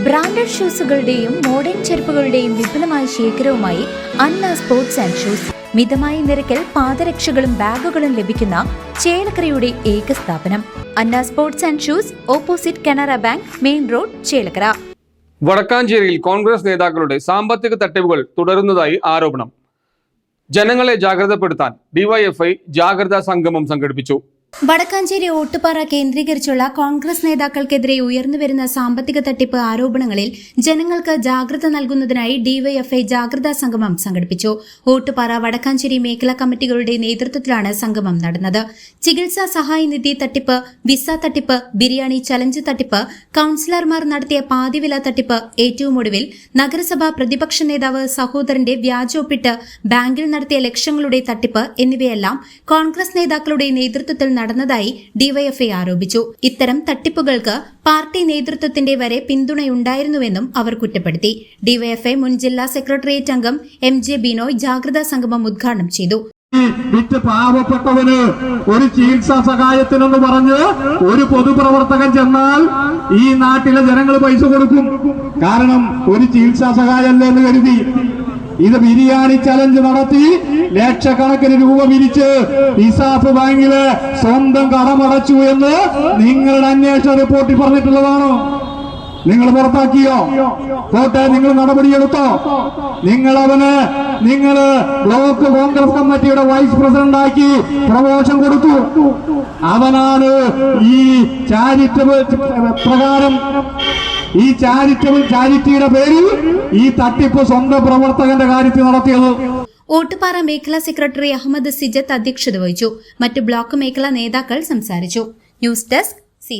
Branded ഷൂസുകളുടെയും modern ചെരുപ്പുകളുടെയും വിപുലമായ ശേഖരവുമായി അന്ന സ്പോർട്സ് ആൻഡ് ഷൂസ്. മിതമായ നിരക്കിൽ പാദരക്ഷകളും ബാഗുകളും ലഭിക്കുന്ന ചേലക്കരയുടെ ഏക സ്ഥാപനം. Anna sports and shoes opposite Canara bank main road Chelakkara. വടക്കാഞ്ചേരിയിൽ Congress നേതാക്കളുടെ സാമ്പത്തിക തട്ടിപ്പുകൾ തുടരുന്നതായി ആരോപണം. ജനങ്ങളെ ജാഗ്രതപ്പെടുത്താൻ ഡിവൈഎഫ്ഐ ജാഗ്രതാ സംഗമം സംഘടിപ്പിച്ചു. വടക്കാഞ്ചേരി ഓട്ടുപാറ കേന്ദ്രീകരിച്ചുള്ള കോൺഗ്രസ് നേതാക്കൾക്കെതിരെ ഉയർന്നുവരുന്ന സാമ്പത്തിക തട്ടിപ്പ് ആരോപണങ്ങളിൽ ജനങ്ങൾക്ക് ജാഗ്രത നൽകുന്നതിനായി ഡിവൈഎഫ്ഐ ജാഗ്രതാ സംഗമം സംഘടിപ്പിച്ചു. ഓട്ടുപാറ വടക്കാഞ്ചേരി മേഖലാ കമ്മിറ്റികളുടെ നേതൃത്വത്തിലാണ് സംഗമം നടന്നത്. ചികിത്സാ സഹായ നിധി തട്ടിപ്പ് വിസ തട്ടിപ്പ് ബിരിയാണി ചലഞ്ച് തട്ടിപ്പ് കൌൺസിലർമാർ നടത്തിയ പാതിവില തട്ടിപ്പ് ഏറ്റവും ഒടുവിൽ നഗരസഭാ പ്രതിപക്ഷ നേതാവ് സഹോദരന്റെ വ്യാജൊപ്പിട്ട് ബാങ്കിൽ നടത്തിയ ലക്ഷങ്ങളുടെ തട്ടിപ്പ് എന്നിവയെല്ലാം കോൺഗ്രസ് നേതാക്കളുടെ നേതൃത്വത്തിൽ നടന്നതായി ഡിവൈഎഫ്ഐ ആരോപിച്ചു. ഇത്തരം തട്ടിപ്പുകൾക്ക് പാർട്ടി നേതൃത്വത്തിന്റെ വരെ പിന്തുണയുണ്ടായിരുന്നുവെന്നും അവർ കുറ്റപ്പെടുത്തി. ഡിവൈഎഫ്ഐ മുൻ ജില്ലാ സെക്രട്ടേറിയറ്റ് അംഗം എം ജെ ബിനോയ് ജാഗ്രതാ സംഗമം ഉദ്ഘാടനം ചെയ്തു. വിറ്റ് പാവപ്പെട്ടവന് ഒരു ചികിത്സാ സഹായത്തിനെന്ന് പറഞ്ഞ് ഒരു പൊതുപ്രവർത്തകൻ ചെന്നാൽ ഈ നാട്ടിലെ ജനങ്ങൾ പൈസ കൊടുക്കും. കാരണം ഒരു ചികിത്സാ സഹായമല്ലേ എന്ന് കരുതി. ഇത് ബിരിയാണി ചലഞ്ച് നടത്തി ലക്ഷക്കണക്കിന് രൂപ പിരിച്ച് ഇസാഫ് ബാങ്കിൽ സ്വന്തം കടമടച്ചു എന്ന് നിങ്ങളുടെ അന്വേഷണ റിപ്പോർട്ടിൽ പറഞ്ഞിട്ടുള്ളതാണോ? നിങ്ങൾ പുറത്താക്കിയോ? പോട്ടെ നിങ്ങൾ നടപടിയെടുത്തോ നിങ്ങൾ അവന് നിങ്ങൾ ബ്ലോക്ക് കോൺഗ്രസ് കമ്മിറ്റിയുടെ വൈസ് പ്രസിഡന്റ് ആക്കി പ്രമോഷൻ കൊടുത്തു. അവനാണ് ഈ ചാരിറ്റബിൾ പ്രകാരം ഈ ചാരിറ്റബിൾ ചാരിറ്റിയുടെ പേരിൽ ഈ തട്ടിപ്പ് സ്വന്തം പ്രവർത്തകന്റെ കാര്യത്തിൽ നടത്തിയത്. ഓട്ടുപാറ മേഖലാ സെക്രട്ടറി അഹമ്മദ് സിജത്ത് അധ്യക്ഷത വഹിച്ചു. മറ്റ് ബ്ലോക്ക് മേഖലാ നേതാക്കൾ സംസാരിച്ചു. News desk C